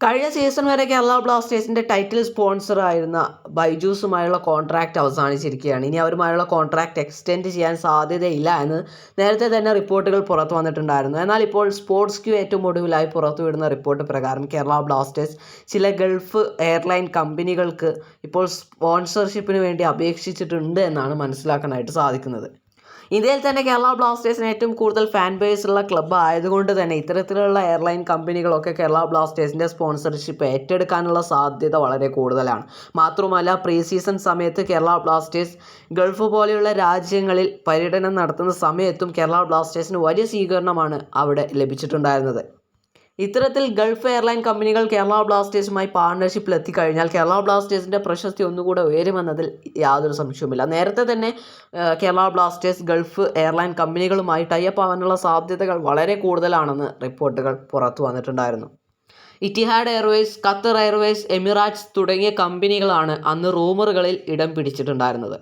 കഴിഞ്ഞ സീസൺ വരെ കേരള ബ്ലാസ്റ്റേഴ്സിന്റെ ടൈറ്റിൽ സ്പോൺസർ ആയിരുന്ന ബൈജൂസുമായുള്ള കോൺട്രാക്റ്റ് അവസാനിച്ചിരിക്കുകയാണ്. ഇനി അവരുമായുള്ള കോൺട്രാക്റ്റ് എക്സ്റ്റെൻഡ് ചെയ്യാൻ സാധ്യതയില്ല എന്ന് നേരത്തെ തന്നെ റിപ്പോർട്ടുകൾ പുറത്തു വന്നിട്ടുണ്ടായിരുന്നു. എന്നാൽ ഇപ്പോൾ സ്പോർട്സ് ക്യൂ ഏറ്റവും ഒടുവിലായി പുറത്തുവിടുന്ന റിപ്പോർട്ട് പ്രകാരം കേരള ബ്ലാസ്റ്റേഴ്സ് ചില ഗൾഫ് എയർലൈൻ കമ്പനികൾക്ക് ഇപ്പോൾ സ്പോൺസർഷിപ്പിന് വേണ്ടി അപേക്ഷിച്ചിട്ടുണ്ട് എന്നാണ് മനസ്സിലാക്കാനായിട്ട് സാധിക്കുന്നത്. ഇന്ത്യയിൽ തന്നെ കേരള ബ്ലാസ്റ്റേഴ്സിന് ഏറ്റവും കൂടുതൽ ഫാൻ ബേസ് ഉള്ള ക്ലബ്ബ് ആയതുകൊണ്ട് തന്നെ ഇത്തരത്തിലുള്ള എയർലൈൻ കമ്പനികളൊക്കെ കേരള ബ്ലാസ്റ്റേഴ്സിന്റെ സ്പോൺസർഷിപ്പ് ഏറ്റെടുക്കാനുള്ള സാധ്യത വളരെ കൂടുതലാണ്. മാത്രമല്ല പ്രീ സീസൺ സമയത്ത് കേരള ബ്ലാസ്റ്റേഴ്സ് ഗൾഫ് പോലെയുള്ള രാജ്യങ്ങളിൽ പര്യടനം നടത്തുന്ന സമയത്തും കേരള ബ്ലാസ്റ്റേഴ്സിന് വലിയ സ്വീകരണമാണ് അവിടെ ലഭിച്ചിട്ടുണ്ടായിരുന്നത്. ഇത്തരത്തിൽ ഗൾഫ് എയർലൈൻ കമ്പനികൾ കേരള ബ്ലാസ്റ്റേഴ്സുമായി പാർട്ണർഷിപ്പിൽ എത്തിക്കഴിഞ്ഞാൽ കേരള ബ്ലാസ്റ്റേഴ്സിന്റെ പ്രശസ്തി ഒന്നുകൂടെ ഉയരുമെന്നതിൽ യാതൊരു സംശയവുമില്ല. നേരത്തെ തന്നെ കേരള ബ്ലാസ്റ്റേഴ്സ് ഗൾഫ് എയർലൈൻ കമ്പനികളുമായി ടൈപ്പ് ആവാനുള്ള സാധ്യതകൾ വളരെ കൂടുതലാണെന്ന് റിപ്പോർട്ടുകൾ പുറത്തു വന്നിട്ടുണ്ടായിരുന്നു. Etihad Airways Qatar Airways Emirates തുടങ്ങിയ കമ്പനികളാണ് അന്ന് റൂമറുകളിൽ ഇടം പിടിച്ചിട്ടുണ്ടായിരുന്നത്.